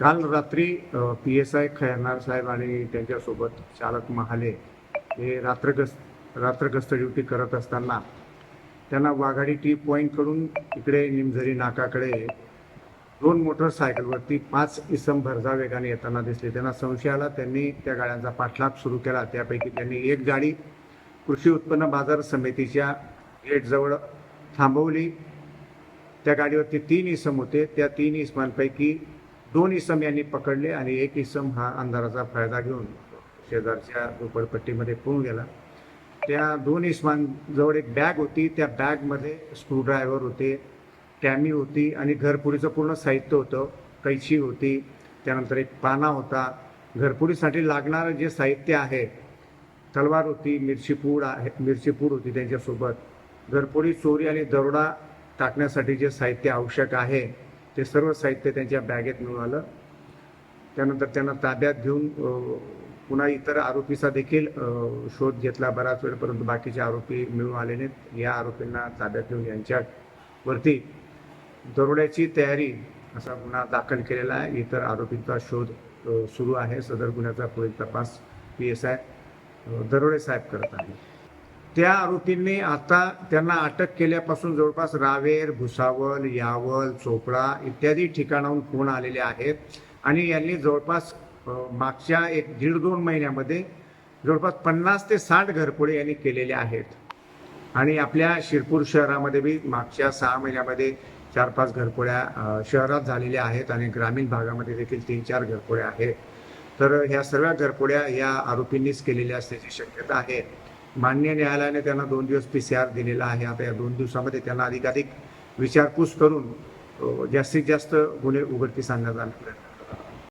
काल रात्री P S I Khairnar साहेब आणि त्यांच्यासोबत चालक महाले हे रात्रगस्त रात्रगस्त ड्युटी करत असताना त्यांना वाघाडी टी पॉईंटकडून इकडे निमझरी नाकाकडे दोन मोटरसायकलवरती पाच इसम भरजा वेगाने येताना दिसले. त्यांना संशय आला त्यांनी त्या गाड्यांचा पाठलाग सुरू केला. त्यापैकी त्यांनी एक गाडी कृषी उत्पन्न बाजार समितीच्या गेटजवळ थांबवली. त्या गाडीवरती तीन इसम होते. त्या तीन इसमांपैकी दोन इसम यांनी पकडले आणि एक इसम हा अंधाराचा फायदा घेऊन शेजारच्या झोपडपट्टीमध्ये पळून गेला. त्या दोन इसमांजवळ एक बॅग होती. त्या बॅगमध्ये स्क्रूड्रायव्हर होते टॅमी होती आणि घरपुडीचं पूर्ण साहित्य होतं. कैची होती त्यानंतर एक पाना होता. घरपुडीसाठी लागणारं जे साहित्य आहे तलवार होती मिरचीपूड आहे मिरचीपूड होती त्यांच्यासोबत. घरपोडी चोरी आणि दरोडा टाकण्यासाठी जे साहित्य आवश्यक आहे ते सर्व साहित्य त्यांच्या बॅगेत मिळून आलं. त्यानंतर त्यांना ताब्यात घेऊन पुन्हा इतर आरोपीचा देखील शोध घेतला बराच वेळ परंतु बाकीचे आरोपी मिळून आले नाहीत. या आरोपींना ताब्यात घेऊन यांच्यावरती दरोड्याची तयारी असा गुन्हा दाखल केलेला आहे. इतर आरोपींचा शोध सुरू आहे. सदर गुन्ह्याचा पुढील तपास पी एस आय दरोडे साहेब करत आहे त्या आरोपींनी आता त्यांना अटक केल्यापासून जवळपास रावेर भुसावल यावल चोपडा इत्यादी ठिकाणाहून फोन आलेले आहेत. आणि यांनी जवळपास मागच्या एक दीड दोन महिन्यामध्ये जवळपास पन्नास ते साठ घरपोडे यांनी केलेले आहेत. आणि आपल्या शिरपूर शहरामध्ये बी मागच्या सहा महिन्यामध्ये चार पाच घरपोळ्या शहरात झालेल्या आहेत आणि ग्रामीण भागामध्ये देखील तीन चार घरपोळ्या आहेत. तर ह्या सर्व घरपोड्या या आरोपींनीच केलेल्या असल्याची शक्यता आहे. मान्य न्यायालयाने त्यांना दोन दिवस पी सी आर दिलेला आहे. आता या दोन दिवसामध्ये त्यांना अधिकाधिक विचारपूस करून जास्तीत जास्त गुन्हे उघडकीस आणण्याचा आम्ही प्रयत्न